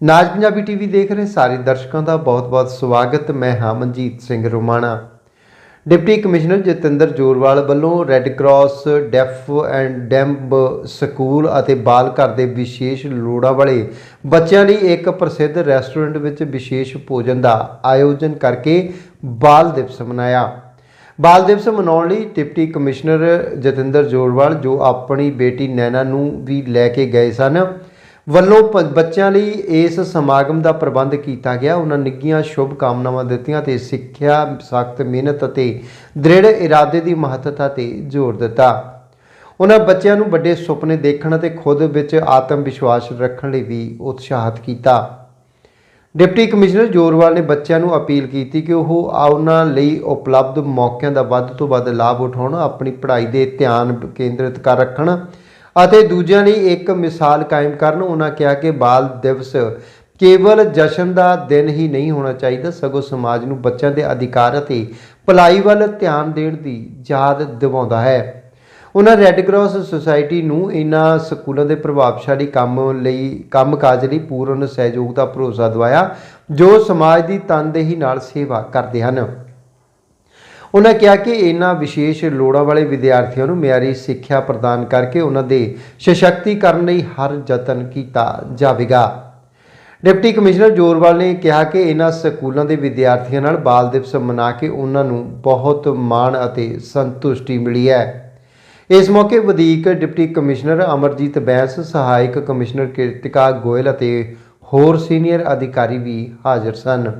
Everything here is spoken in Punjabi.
ਨਾਜ ਪੰਜਾਬੀ ਟੀਵੀ ਦੇਖ ਰਹੇ ਸਾਰੇ ਦਰਸ਼ਕਾਂ ਦਾ ਬਹੁਤ-ਬਹੁਤ ਸਵਾਗਤ। ਮੈਂ ਹਾਂ ਮਨਜੀਤ ਸਿੰਘ ਰੋਮਾਣਾ। ਡਿਪਟੀ ਕਮਿਸ਼ਨਰ ਜਤਿੰਦਰ ਜੋਰਵਾਲ ਵੱਲੋਂ red cross deaf and dumb school ਅਤੇ ਬਾਲ ਘਰ ਦੇ ਵਿਸ਼ੇਸ਼ ਲੋੜਾਂ ਵਾਲੇ ਬੱਚਿਆਂ ਲਈ ਇੱਕ ਪ੍ਰਸਿੱਧ ਰੈਸਟੋਰੈਂਟ ਵਿੱਚ ਵਿਸ਼ੇਸ਼ ਭੋਜਨ ਦਾ ਆਯੋਜਨ ਕਰਕੇ ਬਾਲ ਦਿਵਸ ਮਨਾਇਆ। ਬਾਲ ਦਿਵਸ ਮਨਾਉਣ ਲਈ ਡਿਪਟੀ ਕਮਿਸ਼ਨਰ ਜਤਿੰਦਰ ਜੋਰਵਾਲ, ਜੋ ਆਪਣੀ ਬੇਟੀ ਨੈਨਾ ਨੂੰ ਵੀ ਲੈ ਕੇ ਗਏ ਸਨ ਵੱਲੋਂ ਪ- ਬੱਚਿਆਂ ਲਈ ਇਸ ਸਮਾਗਮ ਦਾ ਪ੍ਰਬੰਧ ਕੀਤਾ ਗਿਆ। ਉਹਨਾਂ ਨਿੱਘੀਆਂ ਸ਼ੁਭ ਕਾਮਨਾਵਾਂ ਦਿੱਤੀਆਂ ਤੇ ਸਿੱਖਿਆ, ਸਖਤ ਮਿਹਨਤ ਅਤੇ ਦ੍ਰਿੜ ਇਰਾਦੇ ਦੀ ਮਹੱਤਤਾ ਤੇ ਜ਼ੋਰ ਦਿੱਤਾ। ਉਹਨਾਂ ਬੱਚਿਆਂ ਨੂੰ ਵੱਡੇ ਸੁਪਨੇ ਦੇਖਣ ਅਤੇ ਖੁਦ ਵਿੱਚ ਆਤਮ ਵਿਸ਼ਵਾਸ ਰੱਖਣ ਲਈ ਵੀ ਉਤਸ਼ਾਹਿਤ ਕੀਤਾ। ਡਿਪਟੀ ਕਮਿਸ਼ਨਰ ਜੋਰਵਾਲ ਨੇ ਬੱਚਿਆਂ ਨੂੰ ਅਪੀਲ ਕੀਤੀ ਕਿ ਉਹ ਉਹਨਾਂ ਲਈ ਉਪਲਬਧ ਮੌਕਿਆਂ ਦਾ ਵੱਧ ਤੋਂ ਵੱਧ ਲਾਭ ਉਠਾਉਣ, ਆਪਣੀ ਪੜ੍ਹਾਈ ਦੇ ਧਿਆਨ ਕੇਂਦਰਿਤ ਕਰ ਰੱਖਣ ਅਤੇ ਦੂਜਿਆਂ ਲਈ ਇੱਕ ਮਿਸਾਲ ਕਾਇਮ ਕਰਨ। ਉਹਨਾਂ ਕਿਹਾ ਕਿ ਬਾਲ ਦਿਵਸ ਕੇਵਲ ਜਸ਼ਨ ਦਾ ਦਿਨ ਹੀ ਨਹੀਂ ਹੋਣਾ ਚਾਹੀਦਾ, ਸਗੋਂ ਸਮਾਜ ਨੂੰ ਬੱਚਿਆਂ ਦੇ ਅਧਿਕਾਰ ਅਤੇ ਭਲਾਈ ਵੱਲ ਧਿਆਨ ਦੇਣ ਦੀ ਯਾਦ ਦਿਵਾਉਂਦਾ ਹੈ। ਉਹਨਾਂ ਰੈੱਡ ਕਰਾਸ ਸੁਸਾਇਟੀ ਨੂੰ ਇਹਨਾਂ ਸਕੂਲਾਂ ਦੇ ਪ੍ਰਭਾਵਸ਼ਾਲੀ ਕੰਮ ਲਈ ਕੰਮਕਾਜ ਲਈ ਪੂਰਨ ਸਹਿਯੋਗ ਦਾ ਭਰੋਸਾ ਦਿਵਾਇਆ, ਜੋ ਸਮਾਜ ਦੀ ਤਨਦੇਹੀ ਨਾਲ ਸੇਵਾ ਕਰਦੇ ਹਨ। ਉਹਨਾਂ ਕਿਹਾ ਕਿ ਇਹਨਾਂ ਵਿਸ਼ੇਸ਼ ਲੋੜਾਂ ਵਾਲੇ ਵਿਦਿਆਰਥੀਆਂ ਨੂੰ ਮਿਆਰੀ ਸਿੱਖਿਆ ਪ੍ਰਦਾਨ ਕਰਕੇ ਉਹਨਾਂ ਦੇ ਸਸ਼ਕਤੀਕਰਨ ਲਈ ਹਰ ਯਤਨ ਕੀਤਾ ਜਾਵੇਗਾ। ਡਿਪਟੀ ਕਮਿਸ਼ਨਰ ਜੋਰਵਾਲ ਨੇ ਕਿਹਾ ਕਿ ਇਹਨਾਂ ਸਕੂਲਾਂ ਦੇ ਵਿਦਿਆਰਥੀਆਂ ਨਾਲ ਬਾਲ ਦਿਵਸ ਮਨਾ ਕੇ ਉਹਨਾਂ ਨੂੰ ਬਹੁਤ ਮਾਣ ਅਤੇ ਸੰਤੁਸ਼ਟੀ ਮਿਲੀ ਹੈ। ਇਸ ਮੌਕੇ ਵਧੀਕ ਡਿਪਟੀ ਕਮਿਸ਼ਨਰ ਅਮਰਜੀਤ ਬੈਂਸ, ਸਹਾਇਕ ਕਮਿਸ਼ਨਰ ਕਿਰਤਿਕਾ ਗੋਇਲ ਅਤੇ ਹੋਰ ਸੀਨੀਅਰ ਅਧਿਕਾਰੀ ਵੀ ਹਾਜ਼ਰ ਸਨ।